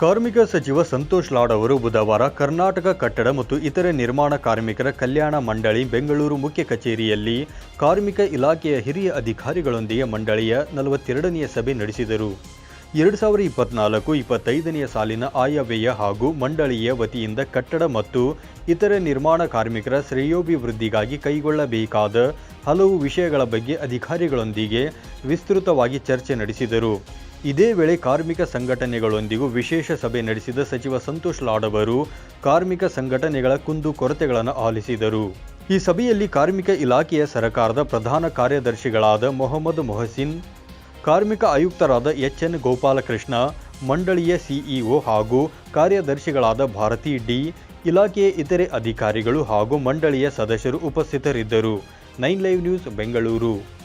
ಕಾರ್ಮಿಕ ಸಚಿವ ಸಂತೋಷ್ ಲಾಡ್ ಅವರು ಬುಧವಾರ ಕರ್ನಾಟಕ ಕಟ್ಟಡ ಮತ್ತು ಇತರೆ ನಿರ್ಮಾಣ ಕಾರ್ಮಿಕರ ಕಲ್ಯಾಣ ಮಂಡಳಿ ಬೆಂಗಳೂರು ಮುಖ್ಯ ಕಚೇರಿಯಲ್ಲಿ ಕಾರ್ಮಿಕ ಇಲಾಖೆಯ ಹಿರಿಯ ಅಧಿಕಾರಿಗಳೊಂದಿಗೆ ಮಂಡಳಿಯ ನಲವತ್ತೆರಡನೆಯ ಸಭೆ ನಡೆಸಿದರು. ಎರಡು ಸಾವಿರದ ಇಪ್ಪತ್ನಾಲ್ಕು ಇಪ್ಪತ್ತೈದನೆಯ ಸಾಲಿನ ಆಯವ್ಯಯ ಹಾಗೂ ಮಂಡಳಿಯ ವತಿಯಿಂದ ಕಟ್ಟಡ ಮತ್ತು ಇತರೆ ನಿರ್ಮಾಣ ಕಾರ್ಮಿಕರ ಶ್ರೇಯೋಭಿವೃದ್ಧಿಗಾಗಿ ಕೈಗೊಳ್ಳಬೇಕಾದ ಹಲವು ವಿಷಯಗಳ ಬಗ್ಗೆ ಅಧಿಕಾರಿಗಳೊಂದಿಗೆ ವಿಸ್ತೃತವಾಗಿ ಚರ್ಚೆ ನಡೆಸಿದರು. ಇದೇ ವೇಳೆ ಕಾರ್ಮಿಕ ಸಂಘಟನೆಗಳೊಂದಿಗೂ ವಿಶೇಷ ಸಭೆ ನಡೆಸಿದ ಸಚಿವ ಸಂತೋಷ್ ಲಾಡ್ ಅವರು ಕಾರ್ಮಿಕ ಸಂಘಟನೆಗಳ ಕುಂದು ಕೊರತೆಗಳನ್ನು ಆಲಿಸಿದರು. ಈ ಸಭೆಯಲ್ಲಿ ಕಾರ್ಮಿಕ ಇಲಾಖೆಯ ಸರ್ಕಾರದ ಪ್ರಧಾನ ಕಾರ್ಯದರ್ಶಿಗಳಾದ ಮೊಹಮ್ಮದ್ ಮೊಹಸಿನ್, ಕಾರ್ಮಿಕ ಆಯುಕ್ತರಾದ ಎಚ್ ಎನ್ ಗೋಪಾಲಕೃಷ್ಣ, ಮಂಡಳಿಯ ಸಿಇಒ ಹಾಗೂ ಕಾರ್ಯದರ್ಶಿಗಳಾದ ಭಾರತಿ ಡಿ, ಇಲಾಖೆಯ ಇತರೆ ಅಧಿಕಾರಿಗಳು ಹಾಗೂ ಮಂಡಳಿಯ ಸದಸ್ಯರು ಉಪಸ್ಥಿತರಿದ್ದರು. Nine live news Bengaluru.